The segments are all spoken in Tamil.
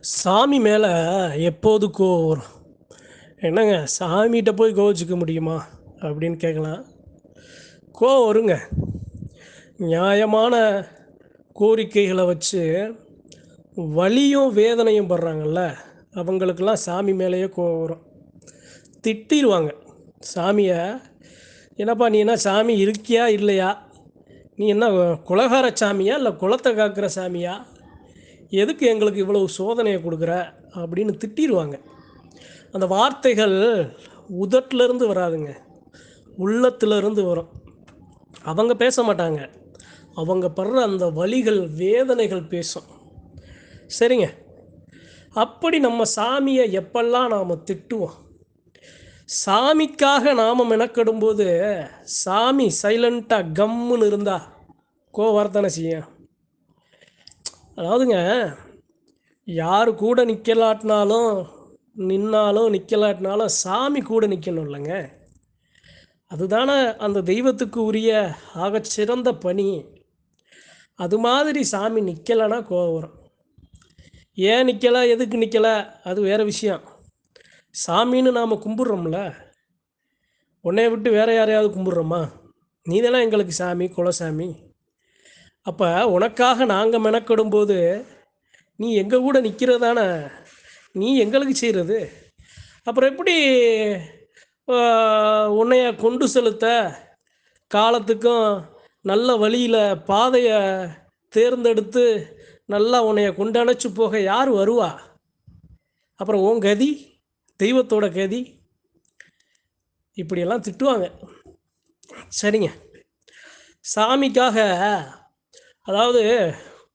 சாமி மேலே எப்போது கோவம் வரும். என்னங்க சாமிகிட்ட போய் கோவிச்சுக்க முடியுமா? அப்படின்னு கேட்கலாம். கோவம் வருங்க. நியாயமான கோரிக்கைகளை வச்சு வலியும் வேதனையும் படுறாங்கல்ல அவங்களுக்கெல்லாம் சாமி மேலேயே கோவம் வரும். திட்டிடுவாங்க. சாமியை என்னப்பா நீ என்ன சாமி இருக்கியா இல்லையா? நீ என்ன குலகார சாமியா இல்லை குளத்தை காக்கிற சாமியா? எதுக்கு எங்களுக்கு இவ்வளவு சோதனையை கொடுக்குற அப்படின்னு திட்டிடுவாங்க அந்த வார்த்தைகள் உதட்டிலிருந்து வராதுங்க. உள்ளத்திலிருந்து வரும். அவங்க பேச மாட்டாங்க. அவங்க படுற அந்த வழிகள் வேதனைகள் பேசும். சரிங்க. அப்படி நம்ம சாமியை எப்பெல்லாம் நாம் திட்டுவோம்? சாமிக்காக நாம் மெனக்கெடும்போது சாமி சைலண்ட்டாக கம்முன்னு இருந்தா கோவர்த்தனை செய்யும்? அதாவதுங்க யார் கூட நிற்கலாட்டினாலும் நின்னாலும் நிற்கலாட்டினாலும் சாமி கூட நிற்கணும் இல்லைங்க. அதுதானே அந்த தெய்வத்துக்கு உரிய ஆகச்சிறந்த பணி. அது மாதிரி சாமி நிற்கலைன்னா கோவம் வரும். ஏன் நிற்கலை எதுக்கு நிற்கலை அது வேறு விஷயம். சாமின்னு நாம் கும்பிட்றோம்ல. உன்னைய விட்டு வேறு யாரையாவது கும்பிட்றோமா? நீதெல்லாம் எங்களுக்கு சாமி குலசாமி. அப்போ உனக்காக நாங்கள் மெனக்கெடும்போது நீ எங்கள் கூட நிற்கிறதான நீ எங்களுக்கு செய்கிறது அப்புறம் எப்படி உன்னைய கொண்டு செலுத்த? காலத்துக்கும் நல்ல வழியில் பாதையை தேர்ந்தெடுத்து நல்லா உன்னைய கொண்டணைச்சு போக யார் வருவா? அப்புறம் உன் கதி தெய்வத்தோட கதி. இப்படியெல்லாம் திட்டுவாங்க. சரிங்க. சாமிக்காக அதாவது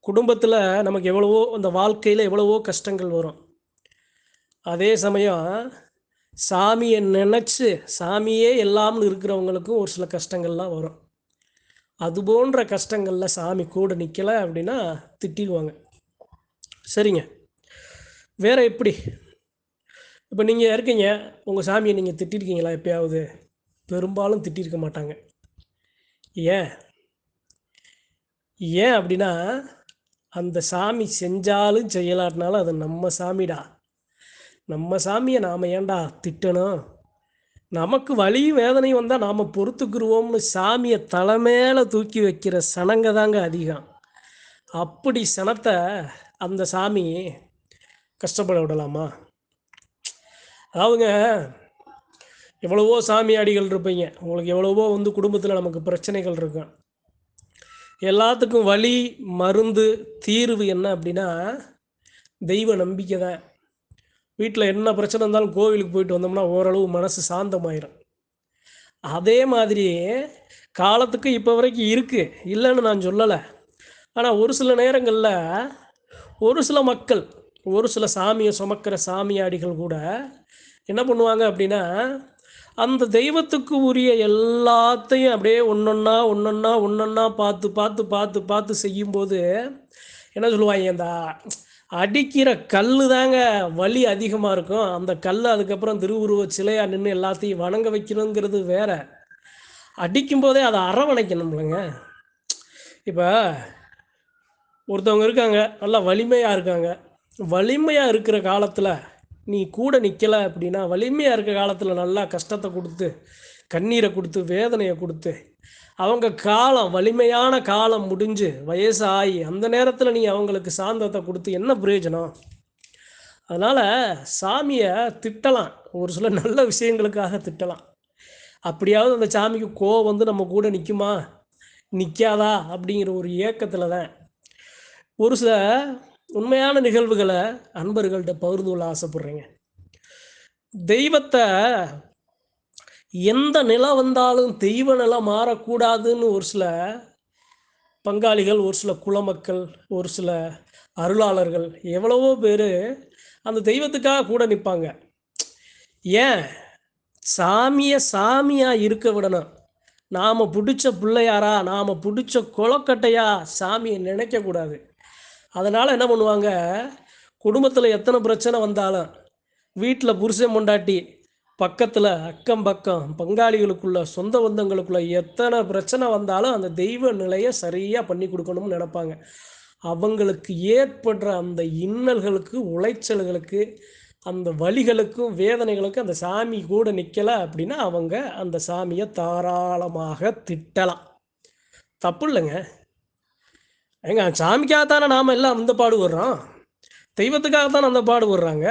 குடும்பத்தில் நமக்கு எவ்வளவோ அந்த வாழ்க்கையில் எவ்வளவோ கஷ்டங்கள் வரும். அதே சமயம் சாமியை நினச்சி சாமியே எல்லாம்னு இருக்கிறவங்களுக்கும் ஒரு சில கஷ்டங்கள்லாம் வரும். அது போன்ற கஷ்டங்களில் சாமி கூட நிற்கலை அப்படின்னா திட்டிடுவாங்க. சரிங்க. வேற எப்படி? இப்போ நீங்கள் இருக்கீங்க உங்கள் சாமியை நீங்கள் திட்டிருக்கீங்களா எப்பயாவது? பெரும்பாலும் திட்டிருக்க மாட்டாங்க. ஏன்? ஏன் அப்படின்னா அந்த சாமி செஞ்சாலும் செய்யலாட்டினாலும் அது நம்ம சாமிடா. நம்ம சாமியை நாம் ஏன்டா திட்டணும்? நமக்கு வலியும் வேதனையும் வந்தால் நாம் பொறுத்துக்குருவோம்னு சாமியை தலை மேலே தூக்கி வைக்கிற சனங்க தாங்க அதிகம். அப்படி சனத்தை அந்த சாமி கஷ்டப்பட விடலாமா? அதாவதுங்க எவ்வளவோ சாமியாடிகள் இருப்பீங்க. உங்களுக்கு எவ்வளவோ வந்து குடும்பத்தில் நமக்கு பிரச்சனைகள் இருக்கும். எல்லாத்துக்கும் வழி மருந்து தீர்வு என்ன அப்படின்னா தெய்வ நம்பிக்கை தான். வீட்டில் என்ன பிரச்சனை இருந்தாலும் கோவிலுக்கு போயிட்டு வந்தோம்னா ஓரளவு மனசு சாந்தமாயிரும். அதே மாதிரி காலத்துக்கு இப்போ வரைக்கும் இருக்குது இல்லைன்னு நான் சொல்லலை. ஆனால் ஒரு சில நேரங்களில் ஒரு சில மக்கள் ஒரு சில சாமியை சுமக்கிற சாமியாடிகள் கூட என்ன பண்ணுவாங்க அப்படின்னா அந்த தெய்வத்துக்கு உரிய எல்லாத்தையும் அப்படியே ஒன்றொன்னா ஒன்றொன்னா ஒன்றொன்னா பார்த்து பார்த்து பார்த்து பார்த்து செய்யும்போது என்ன சொல்லுவாங்க இந்த அடிக்கிற கல் தாங்க வலி அதிகமாக இருக்கும். அந்த கல் அதுக்கப்புறம் திருவுருவ சிலையாக நின்று எல்லாத்தையும் வணங்க வைக்கணுங்கிறது வேற. அடிக்கும் போதே அதை அரவணைக்கணும்லங்க இப்போ ஒருத்தவங்க இருக்காங்க நல்லா வலிமையாக இருக்காங்க. வலிமையாக இருக்கிற காலத்தில் நீ கூட நிற்கலை அப்படின்னா வலிமையாக இருக்க காலத்தில் நல்லா கஷ்டத்தை கொடுத்து கண்ணீரை கொடுத்து வேதனையை கொடுத்து அவங்க காலம் வலிமையான காலம் முடிஞ்சு வயசு ஆகி அந்த நேரத்தில் நீ அவங்களுக்கு சாந்தத்தை கொடுத்து என்ன பிரயோஜனம்? அதனால் சாமியை திட்டலாம். ஒரு சில நல்ல விஷயங்களுக்காக திட்டலாம். அப்படியாவது அந்த சாமிக்கு கோவம் வந்து நம்ம கூட நிற்குமா நிற்காதா அப்படிங்கிற ஒரு ஏக்கத்தில் தான் ஒரு சில உண்மையான நிகழ்வுகளை அன்பர்கள்ட்ட பகிர்ந்து கொள்ள ஆசைப்படுறீங்க. தெய்வத்தை எந்த நிலை வந்தாலும் தெய்வ நிலை மாறக்கூடாதுன்னு ஒரு சில பங்காளிகள் ஒரு சில குலமக்கள் ஒரு சில அருளாளர்கள் எவ்வளவோ பேர் அந்த தெய்வத்துக்காக கூட நிற்பாங்க ஏன்? சாமியை சாமியாக இருக்க விடணும். நாம் பிடிச்ச பிள்ளையாரா நாம் பிடிச்ச கொலக்கட்டையா சாமியை நினைக்கக்கூடாது அதனால் என்ன பண்ணுவாங்க? குடும்பத்தில் எத்தனை பிரச்சனை வந்தாலும் வீட்டில் புருஷன் முண்டாட்டி பக்கத்தில் அக்கம் பக்கம் பங்காளிகளுக்குள்ள சொந்த பந்தங்களுக்குள்ள எத்தனை பிரச்சனை வந்தாலும் அந்த தெய்வ நிலையை சரியாக பண்ணி கொடுக்கணும்னு நினைப்பாங்க. அவங்களுக்கு ஏற்படுற அந்த இன்னல்களுக்கு உளைச்சல்களுக்கு அந்த வழிகளுக்கும் வேதனைகளுக்கும் அந்த சாமி கூட நிற்கலை அப்படின்னா அவங்க அந்த சாமியை தாராளமாக திட்டலாம். தப்பு இல்லைங்க. ஏங்க சாமிக்காக தானே நாம் எல்லாம் அந்த பாடு வர்றோம்? தெய்வத்துக்காக தானே அந்த பாடு வர்றாங்க?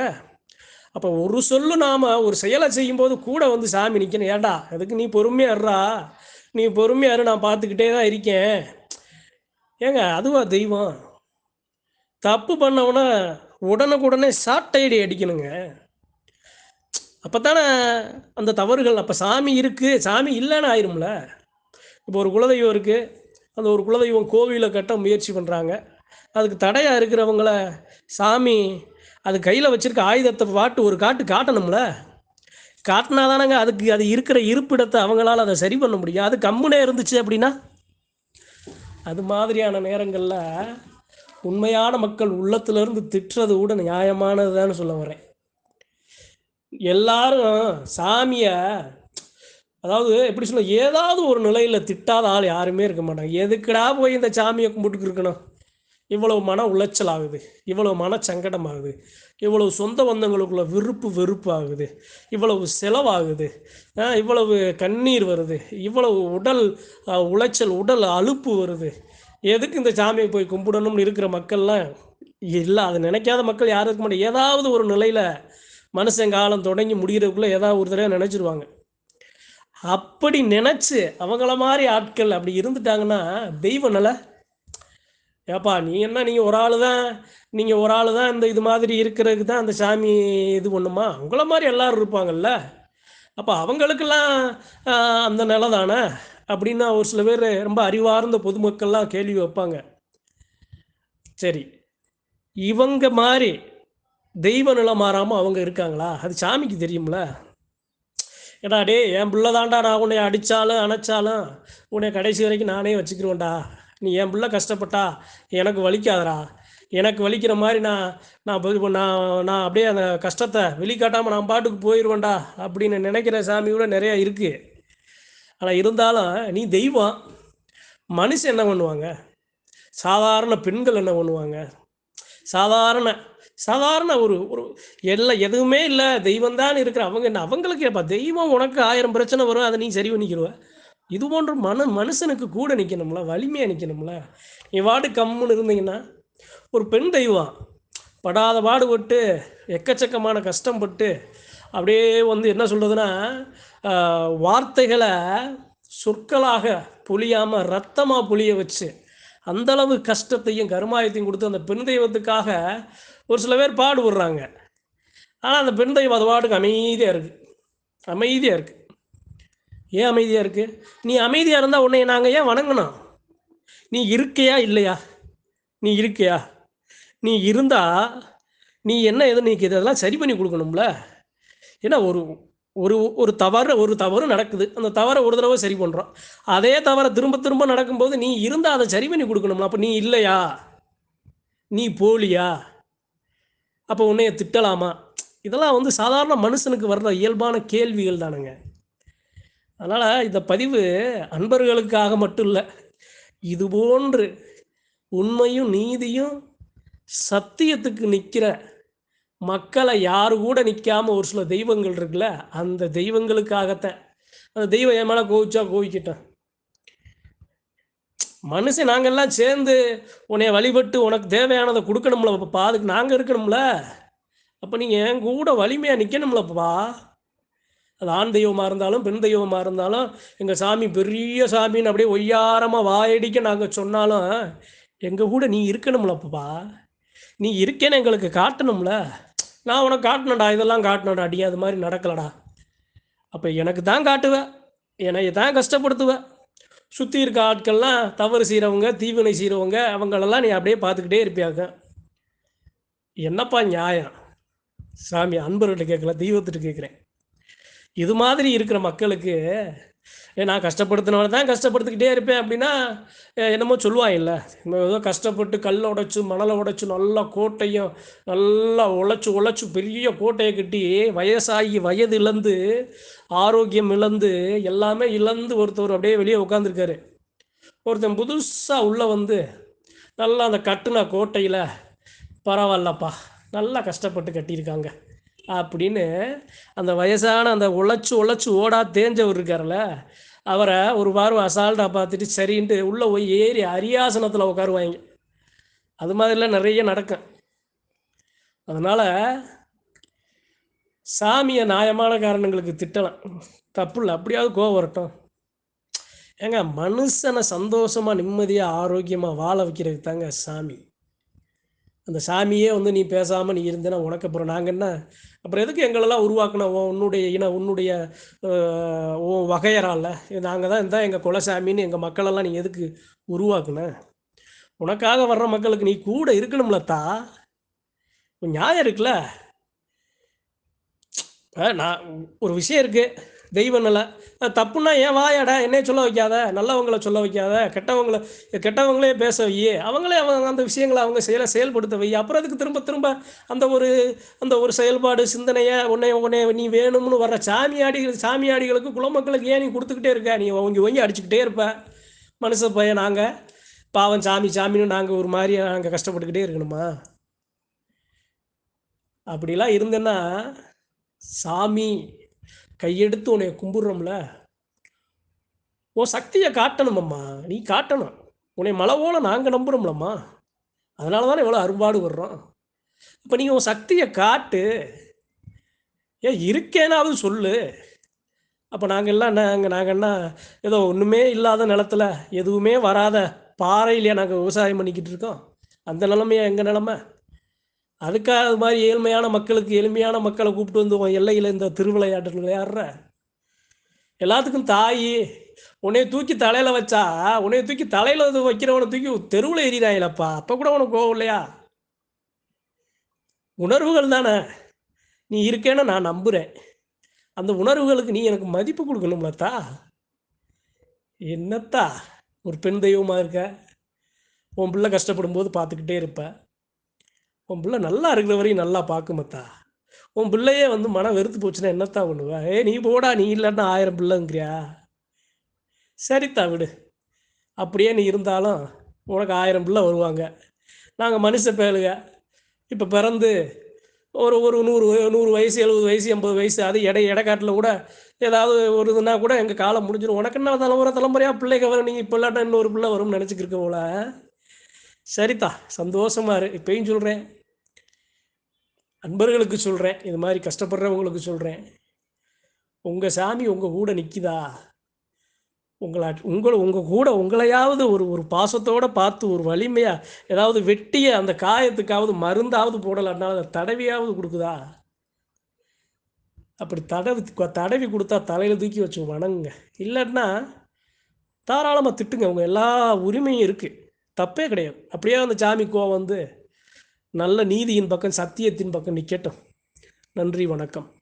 அப்போ ஒரு சொல்லு நாம் ஒரு செயலை செய்யும்போது கூட வந்து சாமி நிற்கணும் ஏண்டா அதுக்கு நீ பொறுமையாக இருறா நீ பொறுமையாக இரு நான் பார்த்துக்கிட்டே தான் இருக்கேன். ஏங்க அதுவா தெய்வம்? தப்பு பண்ணவன உடனுக்குடனே ஷார்ட் ஐடி அடிக்கணுங்க. அப்போ தானே அந்த தவறுகள் அப்போ சாமி இருக்குது சாமி இல்லைன்னு ஆயிரும்ல? இப்போ ஒரு குலதெய்வம் இருக்குது அந்த ஒரு குலதெய்வம் கோவிலை கட்ட முயற்சி பண்ணுறாங்க அதுக்கு தடையாக இருக்கிறவங்கள சாமி அது கையில் வச்சுருக்க ஆயுதத்தை பாட்டு ஒரு காட்டு காட்டணும்ல? காட்டினா தானங்க அதுக்கு அது இருக்கிற இருப்பிடத்தை அவங்களால அதை சரி பண்ண முடியும். அது கம்முனே இருந்துச்சு அப்படின்னா? அது மாதிரியான நேரங்களில் உண்மையான மக்கள் உள்ளத்துலேருந்து திட்டுறது கூட நியாயமானதுதான்னு சொல்ல வரேன். எல்லாரும் சாமியை அதாவது எப்படி சொல்ல ஏதாவது ஒரு நிலையில் திட்டாத ஆள் யாருமே இருக்க மாட்டாங்க. எதுக்குடா போய் இந்த சாமியை கும்பிட்டுக்கு இருக்கணும்? இவ்வளவு மன உளைச்சல் ஆகுது. இவ்வளவு மன சங்கடம் ஆகுது. இவ்வளவு சொந்த பந்தங்களுக்குள்ள விருப்பு வெறுப்பு ஆகுது. இவ்வளவு செலவாகுது. இவ்வளவு கண்ணீர் வருது. இவ்வளவு உடல் உளைச்சல் உடல் அலுப்பு வருது. எதுக்கு இந்த சாமியை போய் கும்பிடணும்னு இருக்கிற மக்கள்லாம் இல்லை. அதை நினைக்காத மக்கள் யாரும் இருக்க மாட்டாங்க. ஏதாவது ஒரு நிலையில் மனுஷன் காலம் தொடங்கி முடிகிறதுக்குள்ளே ஏதாவது ஒரு தடவை நினச்சிருவாங்க. அப்படி நினச்சி அவங்கள மாதிரி ஆட்கள் அப்படி இருந்துட்டாங்கன்னா தெய்வ நிலை. ஏப்பா நீ என்ன நீங்கள் ஒரு ஆள் தான் நீங்கள் ஒரு ஆள் தான் இந்த இது மாதிரி இருக்கிறதுக்கு தான் அந்த சாமி இது பண்ணுமா? உங்கள மாதிரி எல்லாரும் இருப்பாங்கல்ல. அப்போ அவங்களுக்கெல்லாம் அந்த நிலை தானே அப்படின்னு ஒரு சில பேர் ரொம்ப அறிவார்ந்த பொதுமக்கள்லாம் கேள்வி வைப்பாங்க. சரி இவங்க மாதிரி தெய்வ நிலை மாறாமல் அவங்க இருக்காங்களா? அது சாமிக்கு தெரியும்ல. ஏடா டே என் பிள்ளை தான்டா நான் உன்னை அடித்தாலும் அணைச்சாலும் உன்னை கடைசி வரைக்கும் நானே வச்சுக்கிருவேன்டா. நீ என் பிள்ளை கஷ்டப்பட்டா எனக்கு வலிக்காதடா. எனக்கு வலிக்கிற மாதிரி நான் நான் நான் நான் அப்படியே அந்த கஷ்டத்தை வெளிக்காட்டாமல் நான் பாட்டுக்கு போயிடுவேன்டா அப்படின்னு நினைக்கிற சாமி கூட நிறையா இருக்குது ஆனால் இருந்தாலும் நீ தெய்வம். மனுஷன் என்ன பண்ணுவாங்க? சாதாரண பெண்கள் என்ன பண்ணுவாங்க? சாதாரண சாதாரண ஒரு ஒரு எல்லாம் எதுவுமே இல்லை. தெய்வம் தான் இருக்கிற அவங்க என்ன அவங்களுக்கு ஏப்பா தெய்வம் உனக்கு ஆயிரம் பிரச்சனை வரும் அதை நீ சரி பண்ணிக்கிடுவ இது போன்ற மன மனுஷனுக்கு கூட நிற்கணும்ல வலிமையாக நிற்கணும்ல நீ வாடு கம்முன்னு இருந்தீங்கன்னா ஒரு பெண் தெய்வம் படாத பாடுபட்டு எக்கச்சக்கமான கஷ்டப்பட்டு அப்படியே வந்து என்ன சொல்கிறதுனா வார்த்தைகளை சொற்களாக புளியாமல் ரத்தமாக புளிய வச்சு அந்தளவு கஷ்டத்தையும் கருமாயத்தையும் கொடுத்து அந்த பெண் தெய்வத்துக்காக ஒரு சில பேர் பாடுபடுறாங்க. ஆனால் அந்த பெண் தெய்வம் அது பாட்டுக்கு அமைதியாக இருக்குது அமைதியாக இருக்குது ஏன் அமைதியாக இருக்குது நீ அமைதியாக இருந்தால் உன்னை நாங்கள் ஏன் வணங்கணும்? நீ இருக்கையா இல்லையா? நீ இருக்கையா? நீ இருந்தால் நீ என்ன எது நீ இதெல்லாம் சரி பண்ணி கொடுக்கணும்ல? ஏன்னா ஒரு ஒரு ஒரு தவறு ஒரு தவறு நடக்குது. அந்த தவறை ஒரு தடவை சரி பண்ணுறோம் அதே தவறை திரும்ப திரும்ப நடக்கும்போது நீ இருந்தால் அதை சரி பண்ணி கொடுக்கணும்ல. அப்போ நீ இல்லையா? நீ போலியா? அப்போ உன்னைய திட்டலாமா? இதெல்லாம் வந்து சாதாரண மனுஷனுக்கு வர்ற இயல்பான கேள்விகள் தானுங்க. அதனால் இந்த பதிவு அன்பர்களுக்காக மட்டும் இல்லை இது போன்று உண்மையும் நீதியும் சத்தியத்துக்கு நிற்கிற மக்களை யாரு கூட நிற்காம ஒரு சில தெய்வங்கள் இருக்குல்ல அந்த தெய்வங்களுக்காகத்தான். அந்த தெய்வம் என் மேலே கோவிச்சா கோவிக்கிட்டேன் மனுஷன் நாங்கள்லாம் சேர்ந்து உன்னை வழிபட்டு உனக்கு தேவையானதை கொடுக்கணும்ல பாப்பா அதுக்கு நாங்கள் இருக்கணும்ல. அப்போ நீங்கள் என் கூட வலிமையாக நிற்கணும்லப்பா அது ஆண் தெய்வமாக இருந்தாலும் பெண் தெய்வமாக இருந்தாலும் எங்கள் சாமி பெரிய சாமின்னு அப்படியே ஒய்யாரமாக வாயடிக்க நாங்கள் சொன்னாலும் எங்கள் கூட நீ இருக்கணும்லப்பா நீ இருக்கேன்னு எங்களுக்கு காட்டணும்ல? நான் உனக்கு காட்டணும்டா இதெல்லாம் காட்டணும்டா அடி அது மாதிரி நடக்கலடா. அப்போ எனக்கு தான் காட்டுவேன் என்னை தான் கஷ்டப்படுத்துவேன் சுற்றி இருக்க ஆட்கள்லாம் தவறு செய்கிறவங்க தீவினை செய்கிறவங்க அவங்களெல்லாம் நீ அப்படியே பார்த்துக்கிட்டே இருப்பியாங்க என்னப்பா நியாயம்? சாமி அன்பர்கிட்ட கேட்கல தெய்வத்திட்ட கேட்குறேன். இது மாதிரி இருக்கிற மக்களுக்கு ஏன் நான் கஷ்டப்படுத்தினவனை தான் கஷ்டப்படுத்திக்கிட்டே இருப்பேன் அப்படின்னா என்னமோ சொல்லுவாங்கல்ல இல்லை. ஏதோ கஷ்டப்பட்டு கல்லை உடைச்சு மணலை உடைச்சு நல்லா கோட்டையும் நல்லா உழைச்சி உழைச்சி பெரிய கோட்டையை கட்டி வயசாகி வயது இழந்து ஆரோக்கியம் இழந்து எல்லாமே இழந்து ஒருத்தர் அப்படியே வெளியே உட்காந்துருக்காரு ஒருத்தன் புதுசாக உள்ளே வந்து நல்லா அந்த கட்டுன கோட்டையில் பரவாயில்லப்பா நல்லா கஷ்டப்பட்டு கட்டியிருக்காங்க. அப்படின்னு அந்த வயசான அந்த உழைச்சி உழைச்சி ஓடா தேஞ்சவர் இருக்கார்ல அவரை ஒரு வாரம் அசால்ட்டாக பார்த்துட்டு சரின்ட்டு உள்ளே போய் ஏறி அரியாசனத்தில் உட்காருவாங்க. அது மாதிரிலாம் நிறைய நடக்கும். அதனால் சாமியை நியாயமான காரணங்களுக்கு திட்டலாம். தப்பு இல்லை அப்படியாவது கோவம் வரட்டும். ஏங்க மனுஷனை சந்தோஷமாக நிம்மதியாக ஆரோக்கியமாக வாழ வைக்கிறதுக்கு தாங்க சாமி. அந்த சாமியே வந்து நீ பேசாமல் நீ இருந்தேன்னா உனக்கு அப்புறம் நாங்கள் என்ன? அப்புறம் எதுக்கு எங்களெல்லாம் உருவாக்கணும் உன் உன்னுடைய இன உன்னுடைய உன் வகையறால நாங்கள் தான் இருந்தால் எங்கள் குலசாமின்னு எங்கள் மக்களெல்லாம் நீ எதுக்கு உருவாக்குன? உனக்காக வர்ற மக்களுக்கு நீ கூட இருக்கணும்லத்தா நியாயம் இருக்குல்ல? நான் ஒரு விஷயம் இருக்குது தெய்வ நிலை தப்புன்னா ஏன் வாயாடா? என்னைய சொல்ல வைக்காத. நல்லவங்கள சொல்ல வைக்காத. கெட்டவங்கள கெட்டவங்களே பேச வையே அவங்களே அவங்க அந்த விஷயங்களை அவங்க செயலை செயல்படுத்த வை. அப்புறம் அதுக்கு திரும்ப திரும்ப அந்த ஒரு அந்த ஒரு செயல்பாடு சிந்தனையை உன்னை உன்னை நீ வேணும்னு வர்ற சாமியாடிகள் சாமியாடிகளுக்கு குலமக்களுக்கு ஏன் நீ கொடுத்துக்கிட்டே இருக்க? நீ ஓங்கி ஓங்கி அடிச்சுக்கிட்டே இருப்ப. மனுஷ பையன் நாங்கள் பாவம் சாமி சாமின்னு நாங்கள் ஒரு மாதிரி நாங்கள் கஷ்டப்பட்டுக்கிட்டே இருக்கணுமா? அப்படிலாம் இருந்தேன்னா சாமி கையெடுத்து உன்னை கும்பிட்றோம்ல? உன் சக்தியை காட்டணுமம்மா. நீ காட்டணும். உன்னை மலவோல நாங்கள் நம்புகிறோம்லம்மா அதனால தானே இவ்வளோ அரும்பாடு வர்றோம் இப்போ நீங்கள் உன் சக்தியை காட்டு. ஏன் இருக்கேனாவது சொல்லு. அப்போ நாங்கள் எல்லாம் நாங்கள் நாங்கள் என்ன ஏதோ ஒன்றுமே இல்லாத நிலத்துல எதுவுமே வராத பாறையிலையா நாங்கள் விவசாயம் பண்ணிக்கிட்டு இருக்கோம்? அந்த நிலமையா எங்கள் நிலமை? அதுக்காக அது மாதிரி ஏழ்மையான மக்களுக்கு எளிமையான மக்களை கூப்பிட்டு வந்து உன் எல்லையில் இந்த திருவிளையாடல் விளையாடுற. எல்லாத்துக்கும் தாய் உன்னைய தூக்கி தலையில் வச்சா உன்னைய தூக்கி தலையில் வந்து வைக்கிறவனை தூக்கி தெருவில் எறிகிறாயிலப்பா அப்போ கூட உனக்கு கோவம் இல்லையா? உணர்வுகள் தானே. நீ இருக்கேன்னு நான் நம்புகிறேன் அந்த உணர்வுகளுக்கு நீ எனக்கு மதிப்பு கொடுக்கணும்லத்தா என்னத்தா? ஒரு பெண் தெய்வமாக இருக்க. உன் பிள்ளை கஷ்டப்படும் போது பார்த்துக்கிட்டே இருப்பேன் உன் பிள்ளை நல்லா இருக்கிற வரையும் நல்லா பார்க்குமத்தா உன் பிள்ளையே வந்து மனம் வெறுத்து போச்சுன்னா என்னத்தா பண்ணுவேன் ஏ நீ போடா நீ இல்லைன்னா ஆயிரம் பிள்ளைங்கிறியா சரித்தா விடு. அப்படியே நீ இருந்தாலும் உனக்கு ஆயிரம் பிள்ளை வருவாங்க. நாங்கள் மனுஷ பேளுக இப்போ பிறந்து ஒரு ஒரு நூறு நூறு வயசு எழுபது வயசு எண்பது வயசு அது எடை இடக்காட்டில் கூட ஏதாவது ஒரு இதுனா கூட எங்கள் காலம் முடிஞ்சிடும் உனக்கு என்ன தலைமுறை தலைமுறையாக பிள்ளைக்கு வரும். நீங்கள் இப்போ இல்லாட்டா இன்னொரு பிள்ளை வரும்னு நினச்சிக்கிருக்க போல. சரிதா சந்தோஷமா இரு. இப்பயும் சொல்கிறேன் அன்பர்களுக்கு சொல்கிறேன் இது மாதிரி கஷ்டப்படுறவங்களுக்கு சொல்கிறேன் உங்கள் சாமி உங்கள் கூட நிற்கிதா உங்களா உங்களை உங்கள் கூட உங்களையாவது ஒரு ஒரு பாசத்தோடு பார்த்து ஒரு வலிமையாக ஏதாவது வெட்டிய அந்த காயத்துக்காவது மருந்தாவது போடலான்னா அதை தடவியாவது கொடுக்குதா? அப்படி தடவி தடவி கொடுத்தா தலையில் தூக்கி வச்சு வணங்குங்க. இல்லைன்னா தாராளமாக திட்டுங்க. உங்கள் எல்லா உரிமையும் இருக்குது தப்பே கிடையாது. அப்படியே அந்த சாமி கோவம் வந்து நல்ல நீதியின் பக்கம் சத்தியத்தின் பக்கம் நிற்கட்டும் நன்றி வணக்கம்.